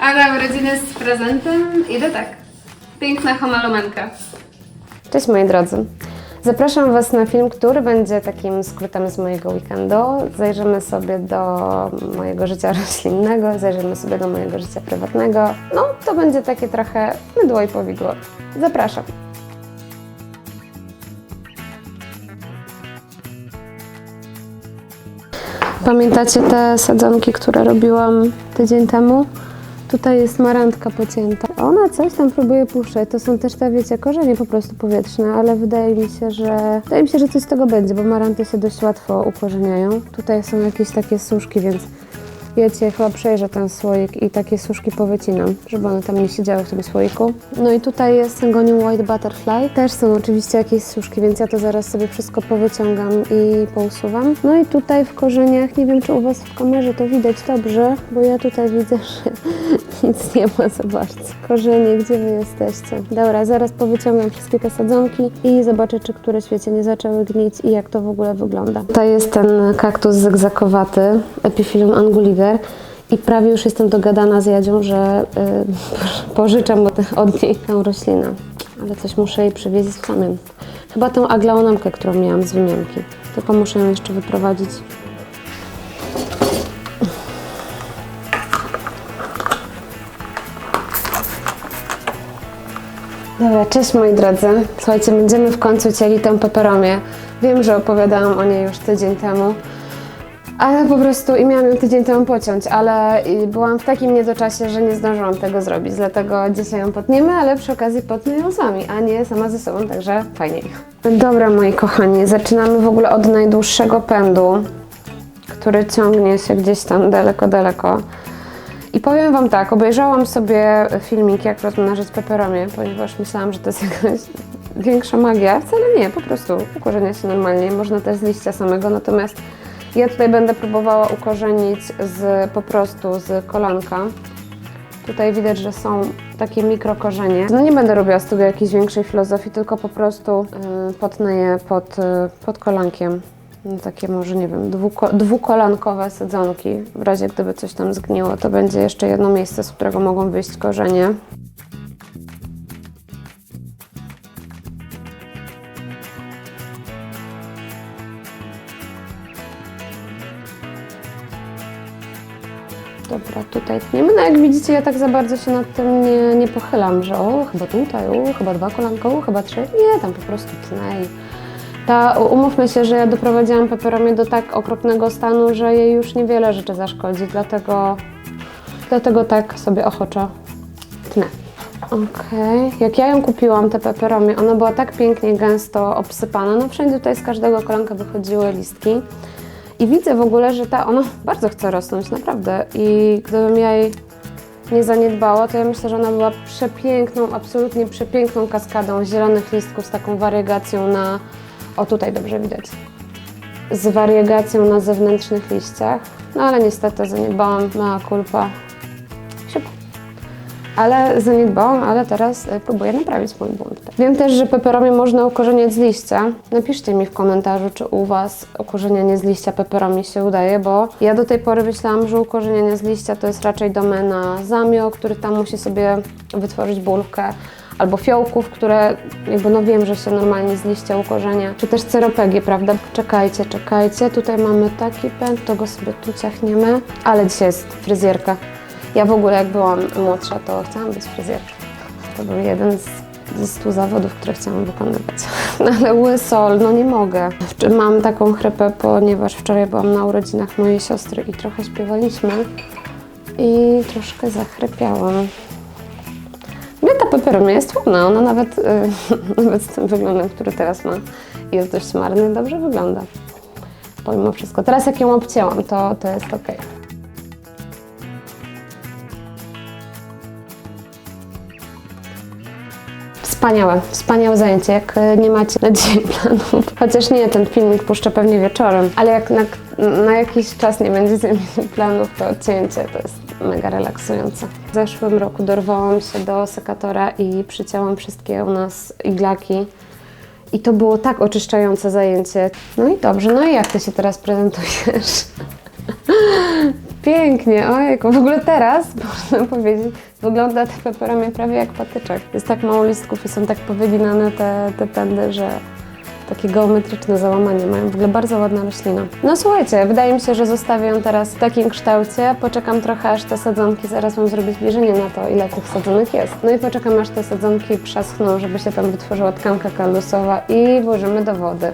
A na urodziny z prezentem idę tak. Piękna homalumenka. Cześć moi drodzy. Zapraszam Was na film, który będzie takim skrótem z mojego weekendu. Zajrzymy sobie do mojego życia roślinnego, zajrzymy sobie do mojego życia prywatnego. No, to będzie takie trochę mydło i powidło. Zapraszam. Pamiętacie te sadzonki, które robiłam tydzień temu? Tutaj jest marantka pocięta. Ona coś tam próbuje puszczać. To są też te, wiecie, korzenie po prostu powietrzne, ale wydaje mi się, że wydaje mi się, że coś z tego będzie, bo maranty się dość łatwo ukorzeniają. Tutaj są jakieś takie suszki, więc Cię chyba przejrzę ten słoik i takie suszki powycinam, żeby one tam nie siedziały w tym słoiku. No i tutaj jest Syngonium White Butterfly. Też są oczywiście jakieś suszki, więc ja to zaraz sobie wszystko powyciągam i pousuwam. No i tutaj w korzeniach, nie wiem czy u Was w kamerze to widać dobrze, bo ja tutaj widzę, że nic nie ma, zobaczcie. Korzenie, gdzie Wy jesteście? Dobra, zaraz powyciągam wszystkie te sadzonki i zobaczę, czy które świecie nie zaczęły gnić i jak to w ogóle wygląda. Tutaj jest ten kaktus zygzakowaty, Epiphyllum I prawie już jestem dogadana z Jadzią, że y, pożyczam od, od niej tę roślinę. Ale coś muszę jej przywieźć w samym. Chyba tę aglaonamkę, którą miałam z wymianki. Tylko muszę ją jeszcze wyprowadzić. Dobra, cześć moi drodzy. Słuchajcie, będziemy w końcu cieli tę peperomię. Wiem, że opowiadałam o niej już tydzień temu. Ale po prostu i miałam ją tydzień temu pociąć, ale byłam w takim niedoczasie, że nie zdążyłam tego zrobić. Dlatego dzisiaj ją potniemy, ale przy okazji potnę ją z wami, a nie sama ze sobą, także fajniej. Dobra, moi kochani, zaczynamy w ogóle od najdłuższego pędu, który ciągnie się gdzieś tam daleko, daleko. I powiem Wam tak, obejrzałam sobie filmik, jak rozmnażać peperomię, ponieważ myślałam, że to jest jakaś większa magia. Wcale nie, po prostu ukorzenia się normalnie. Można też z liścia samego, natomiast ja tutaj będę próbowała ukorzenić z, po prostu z kolanka. Tutaj widać, że są takie mikrokorzenie. No nie będę robiła z tego jakiejś większej filozofii, tylko po prostu yy, potnę je pod, yy, pod kolankiem. No, takie może, nie wiem, dwuko, dwukolankowe sadzonki. W razie gdyby coś tam zgniło, to będzie jeszcze jedno miejsce, z którego mogą wyjść korzenie. Dobra, tutaj tniemy. No jak widzicie, ja tak za bardzo się nad tym nie, nie pochylam, że o, chyba tutaj, o, chyba dwa kolanka, o, chyba trzy. Nie, tam po prostu tnę i ta, umówmy się, że ja doprowadziłam peperomię do tak okropnego stanu, że jej już niewiele rzeczy zaszkodzi, dlatego, dlatego tak sobie ochoczo tnę. Okej, jak ja ją kupiłam, tę peperomię, ona była tak pięknie, gęsto obsypana, no wszędzie tutaj z każdego kolanka wychodziły listki. I widzę w ogóle, że ta, ona bardzo chce rosnąć, naprawdę. I gdybym jej nie zaniedbała, to ja myślę, że ona była przepiękną, absolutnie przepiękną kaskadą zielonych listków z taką wariegacją na, o tutaj dobrze widać, z wariegacją na zewnętrznych liściach. No ale niestety zaniedbałam, mała kulpa. Ale zaniedbałam, ale teraz y, próbuję naprawić mój błąd. Wiem też, że peperomię można ukorzeniać z liścia. Napiszcie mi w komentarzu, czy u Was ukorzenianie z liścia peperomi się udaje, bo ja do tej pory myślałam, że ukorzenianie z liścia to jest raczej domena zamio, który tam musi sobie wytworzyć bulkę, albo fiołków, które jakby no wiem, że się normalnie z liścia ukorzenia, czy też ceropegie, prawda? Czekajcie, czekajcie, tutaj mamy taki pęd, to go sobie tu ciachniemy, ale dzisiaj jest fryzjerka. Ja w ogóle jak byłam młodsza, to chciałam być fryzjerką. To był jeden z, ze stu zawodów, które chciałam wykonywać. No ale łysol, no nie mogę. Mam taką chrypę, ponieważ wczoraj byłam na urodzinach mojej siostry i trochę śpiewaliśmy i troszkę zachrypiałam. No ta peperomia jest ładna, ona nawet, y, nawet z tym wyglądem, który teraz ma, jest dość marny, dobrze wygląda. Pomimo wszystko. Teraz jak ją obcięłam, to, to jest ok. Wspaniałe, wspaniałe zajęcie. Jak y, nie macie na dzisiaj planów, chociaż nie, ten filmik puszczę pewnie wieczorem, ale jak na, na jakiś czas nie będziecie mieli planów, to odcięcie to jest mega relaksujące. W zeszłym roku dorwałam się do sekatora i przycięłam wszystkie u nas iglaki. I to było tak oczyszczające zajęcie. No i dobrze, no i jak Ty się teraz prezentujesz? Pięknie, ojejku. W ogóle teraz, można powiedzieć, wygląda te peperomie prawie jak patyczek. Jest tak mało listków i są tak powyginane te, te pędy, że takie geometryczne załamanie mają. W ogóle bardzo ładna roślina. No słuchajcie, wydaje mi się, że zostawię ją teraz w takim kształcie. Poczekam trochę, aż te sadzonki, zaraz Wam zrobię zbliżenie na to, ile tych sadzonek jest. No i poczekam, aż te sadzonki przaschną, żeby się tam wytworzyła tkanka kalusowa i włożymy do wody.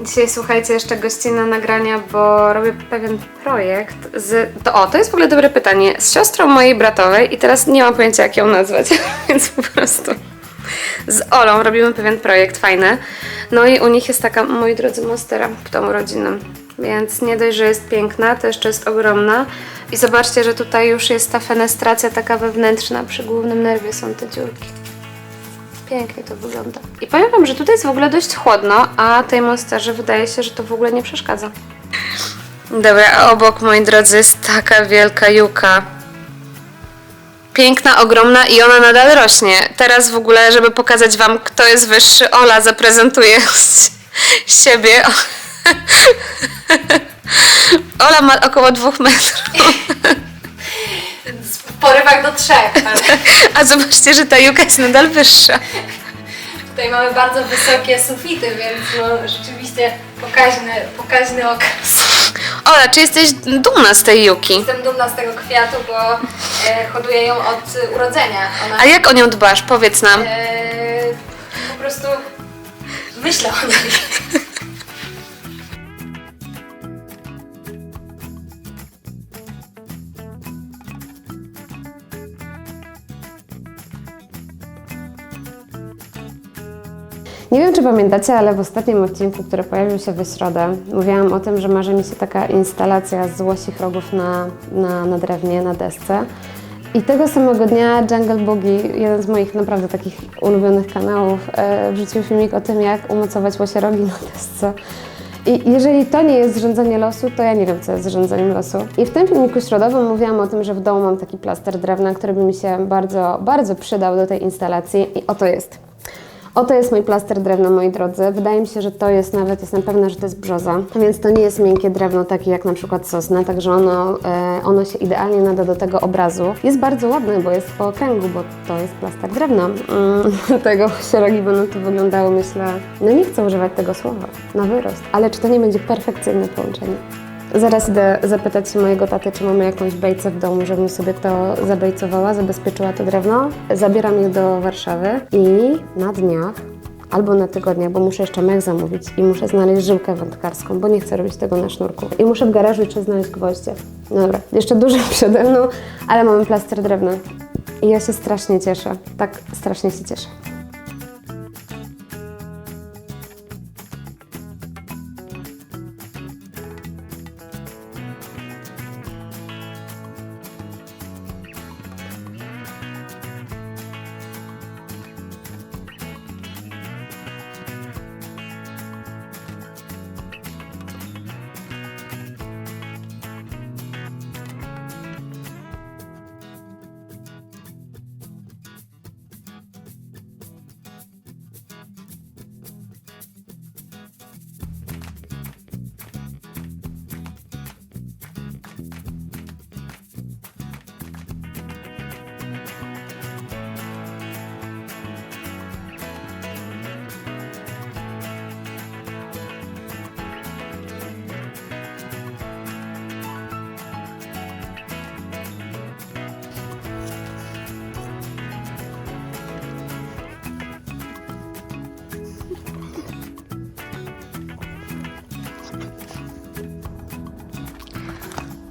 Dzisiaj słuchajcie jeszcze gościnne nagrania, bo robię pewien projekt z. To, o, to jest w ogóle dobre pytanie. Z siostrą mojej bratowej i teraz nie mam pojęcia, jak ją nazwać, więc po prostu. Z Olą robimy pewien projekt fajny. No i u nich jest taka, moi drodzy, monstera w domu rodzinnym. Więc nie dość, że jest piękna, to jeszcze jest ogromna. I zobaczcie, że tutaj już jest ta fenestracja taka wewnętrzna. Przy głównym nerwie są te dziurki. Pięknie to wygląda. I powiem Wam, że tutaj jest w ogóle dość chłodno, a tej monsterze wydaje się, że to w ogóle nie przeszkadza. Dobra, a obok, moi drodzy, jest taka wielka juka. Piękna, ogromna i ona nadal rośnie. Teraz w ogóle, żeby pokazać Wam, kto jest wyższy, Ola zaprezentuje siebie. Ola ma około dwóch metrów. W porywach do trzech. Ale A zobaczcie, że ta juka jest nadal wyższa. tutaj mamy bardzo wysokie sufity, więc no, rzeczywiście pokaźny, pokaźny okres. Ola, czy jesteś dumna z tej juki? Jestem dumna z tego kwiatu, bo e, hoduję ją od e, urodzenia. Ona A jak o nią dbasz? Powiedz nam. e, po prostu myślę o niej. Nie wiem, czy pamiętacie, ale w ostatnim odcinku, który pojawił się w środę, mówiłam o tym, że marzy mi się taka instalacja z łosich rogów na, na, na drewnie, na desce. I tego samego dnia Jungle Boogie, jeden z moich naprawdę takich ulubionych kanałów, e, wrzucił filmik o tym, jak umocować łosie rogi na desce. I jeżeli to nie jest zrządzenie losu, to ja nie wiem, co jest zrządzeniem losu. I w tym filmiku środowym mówiłam o tym, że w domu mam taki plaster drewna, który by mi się bardzo, bardzo przydał do tej instalacji. I oto jest. Oto jest mój plaster drewna, moi drodzy. Wydaje mi się, że to jest nawet, jestem pewna, że to jest brzoza, więc to nie jest miękkie drewno, takie jak na przykład sosna, także ono, e, ono się idealnie nada do tego obrazu. Jest bardzo ładne, bo jest po okręgu, bo to jest plaster drewna. Mm, tego sierogi będą tu wyglądały, myślę, no nie chcę używać tego słowa, na wyrost, ale czy to nie będzie perfekcyjne połączenie? Zaraz idę zapytać się mojego taty, czy mamy jakąś bejcę w domu, żebym sobie to zabejcowała, zabezpieczyła to drewno. Zabieram je do Warszawy i na dniach albo na tygodniach, bo muszę jeszcze mech zamówić i muszę znaleźć żyłkę wędkarską, bo nie chcę robić tego na sznurku. I muszę w garażu jeszcze znaleźć gwoździe. No dobra, jeszcze dużo przede mną, ale mamy plaster drewna. I ja się strasznie cieszę. Tak, strasznie się cieszę.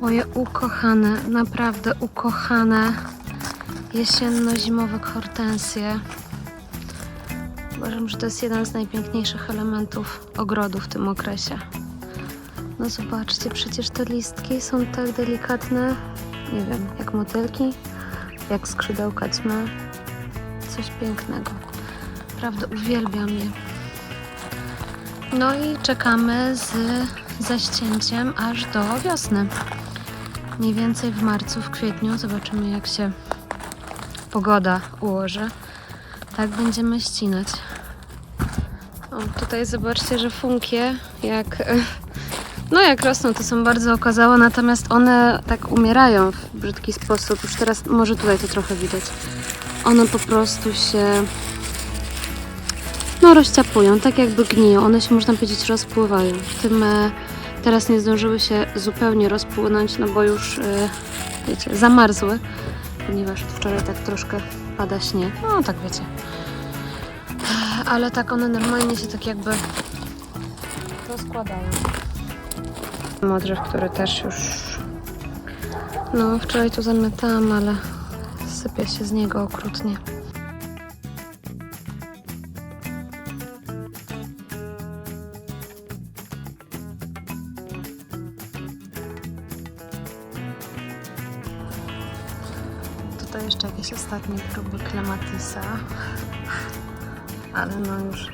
Moje ukochane, naprawdę ukochane jesienno-zimowe hortensje. Uważam, że to jest jeden z najpiękniejszych elementów ogrodu w tym okresie. No zobaczcie, przecież te listki są tak delikatne, nie wiem, jak motylki, jak skrzydełka ćmy. Coś pięknego. Naprawdę uwielbiam je. No i czekamy z zaścięciem aż do wiosny. Mniej więcej w marcu, w kwietniu zobaczymy jak się pogoda ułoży. Tak będziemy ścinać. O, tutaj zobaczcie, że funkie jak No jak rosną, to są bardzo okazałe, natomiast one tak umierają w brzydki sposób. Już teraz, może tutaj to trochę widać. One po prostu się no rozciapują, tak jakby gniją. One się, można powiedzieć, rozpływają. W tym e, teraz nie zdążyły się zupełnie rozpłynąć, no bo już, e, wiecie, zamarzły, ponieważ wczoraj tak troszkę pada śnieg. No tak wiecie. Ale tak one normalnie się tak jakby rozkładają. Modrzew, który też już... No, wczoraj tu zamiatałam, ale sypie się z niego okrutnie. Tutaj jeszcze jakieś ostatnie próby klematisa. Ale no już...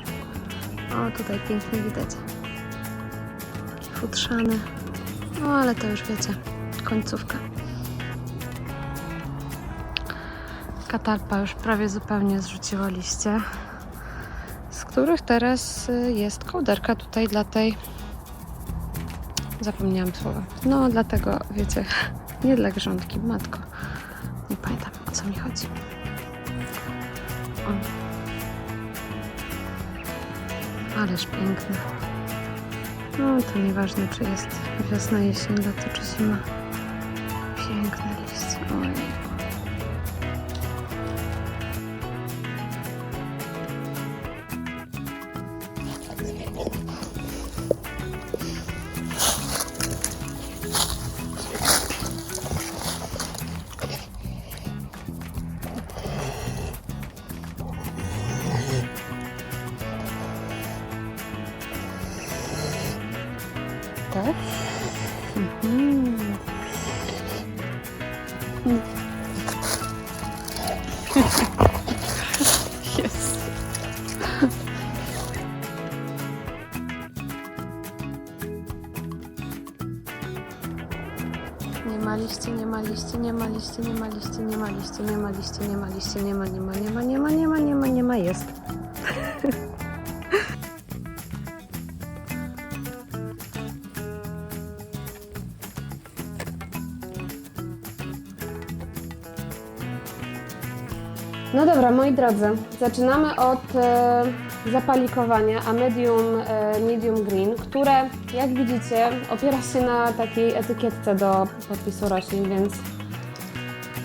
O, tutaj pięknie widać. Futrzany. No ale to już wiecie, końcówka. Katarpa już prawie zupełnie zrzuciła liście, z których teraz y, jest kołderka tutaj dla tej... Zapomniałam słowa. No dlatego, wiecie, nie dla grządki, matko. Co mi chodzi. O. Ależ piękny. No to nieważne, czy jest wiosna, jesień, lato czy zima. Tak? Nie ma liści, nie ma liści, nie ma liści, nie ma liści, nie ma liści, nie ma liści, nie ma liści, nie ma, nie ma, nie ma, nie ma, nie ma, nie ma, nie ma, jest. No dobra, moi drodzy, zaczynamy od e, zapalikowania, a medium, e, medium green, które jak widzicie opiera się na takiej etykietce do podpisu roślin, więc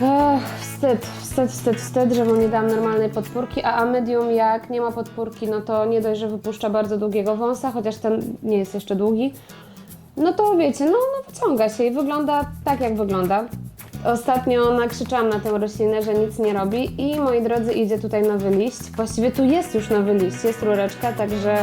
e, wstyd, wstyd, wstyd, wstyd, że mu nie dałam normalnej podpórki, a, a medium jak nie ma podpórki, no to nie dość, że wypuszcza bardzo długiego wąsa, chociaż ten nie jest jeszcze długi, no to wiecie, no, no wyciąga się i wygląda tak jak wygląda. Ostatnio nakrzyczałam na tę roślinę, że nic nie robi i moi drodzy idzie tutaj nowy liść. Właściwie tu jest już nowy liść, jest rureczka, także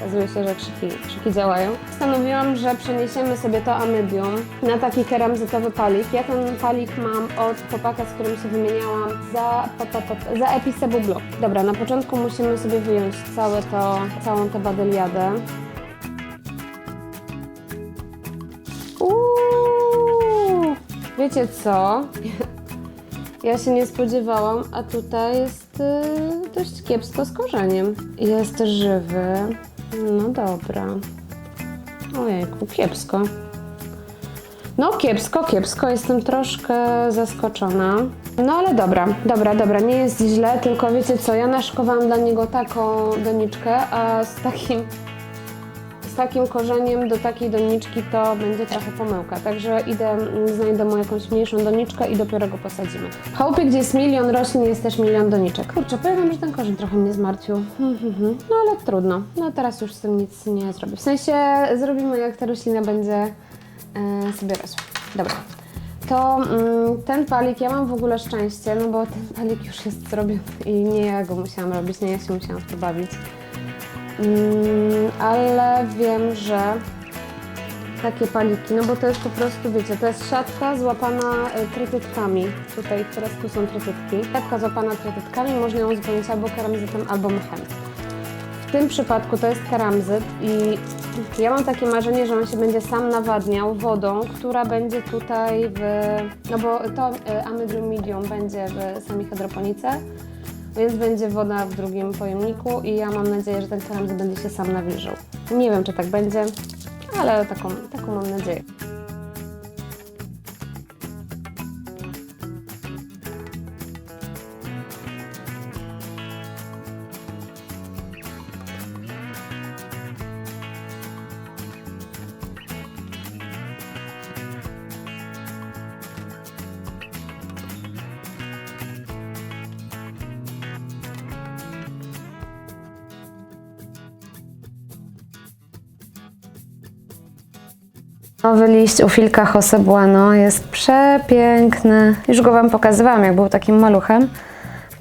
okazuje się, że krzyki, krzyki działają. Postanowiłam, że przeniesiemy sobie to amedium na taki keramzytowy palik. Ja ten palik mam od chłopaka, z którym się wymieniałam za, pa, pa, pa, za. Dobra, na początku musimy sobie wyjąć całe to, całą tę badyliadę. Wiecie co? Ja się nie spodziewałam, a tutaj jest y, dość kiepsko z korzeniem. Jest żywy. No dobra. Ojejku, kiepsko. No kiepsko, kiepsko. Jestem troszkę zaskoczona. No ale dobra, dobra, dobra. Nie jest źle, tylko wiecie co? Ja naszykowałam dla niego taką doniczkę, a z takim z takim korzeniem do takiej doniczki to będzie trochę pomyłka. Także idę, mm, znajdę mu jakąś mniejszą doniczkę i dopiero go posadzimy. W chałupie, gdzie jest milion roślin, jest też milion doniczek. Kurczę, powiem wam, że ten korzeń trochę mnie zmartwił. No ale trudno. No teraz już z tym nic nie zrobię. W sensie zrobimy, jak ta roślina będzie e, sobie rosła. Dobra. To mm, ten palik, ja mam w ogóle szczęście, no bo ten palik już jest zrobiony i nie ja go musiałam robić, nie ja się musiałam w to bawić. Mm, ale wiem, że takie paliki, no bo to jest po prostu, wiecie, to jest szatka złapana y. Tutaj teraz tu są trytytki. Szatka złapana trytytkami, można ją zupełnić albo keramzytem, albo mchem. W tym przypadku to jest keramzyt i ja mam takie marzenie, że on się będzie sam nawadniał wodą, która będzie tutaj w... No bo to y, Amydrium medium będzie w samej hydroponice, więc będzie woda w drugim pojemniku i ja mam nadzieję, że ten keramzyt będzie się sam nawilżał. Nie wiem, czy tak będzie, ale taką, taką mam nadzieję. Nowy liść u Filka Jose jest przepiękny. Już go Wam pokazywałam, jak był takim maluchem.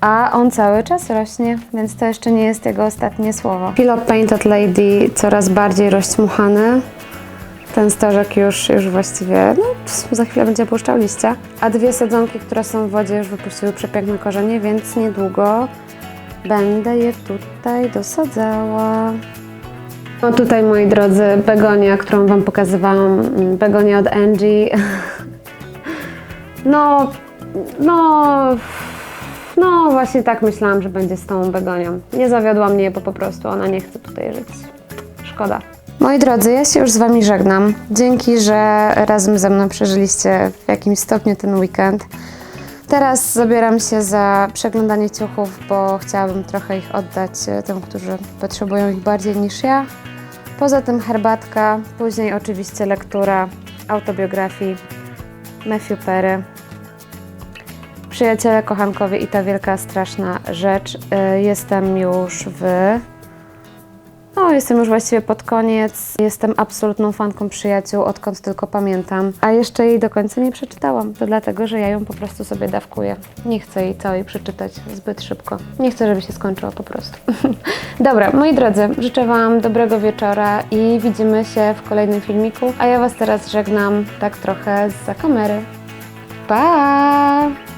A on cały czas rośnie, więc to jeszcze nie jest jego ostatnie słowo. Pilot Painted Lady coraz bardziej rozćmuchany. Ten stożek już, już właściwie, no, za chwilę będzie puszczał liścia. A dwie sadzonki, które są w wodzie, już wypuściły przepiękne korzenie, więc niedługo będę je tutaj dosadzała. No tutaj, moi drodzy, begonia, którą Wam pokazywałam, begonia od Angie. No, no, no właśnie tak myślałam, że będzie z tą begonią. Nie zawiodła mnie, bo po prostu ona nie chce tutaj żyć. Szkoda. Moi drodzy, ja się już z Wami żegnam. Dzięki, że razem ze mną przeżyliście w jakimś stopniu ten weekend. Teraz zabieram się za przeglądanie ciuchów, bo chciałabym trochę ich oddać e, tym, którzy potrzebują ich bardziej niż ja. Poza tym herbatka, później oczywiście lektura autobiografii Matthew Perry. Przyjaciele, kochankowie i ta wielka, straszna rzecz. Y, Jestem już w. No, jestem już właściwie pod koniec. Jestem absolutną fanką przyjaciół, odkąd tylko pamiętam. A jeszcze jej do końca nie przeczytałam. To dlatego, że ja ją po prostu sobie dawkuję. Nie chcę jej całej przeczytać zbyt szybko. Nie chcę, żeby się skończyła po prostu. Dobra, moi drodzy, życzę Wam dobrego wieczora i widzimy się w kolejnym filmiku. A ja Was teraz żegnam tak trochę za kamery. Pa!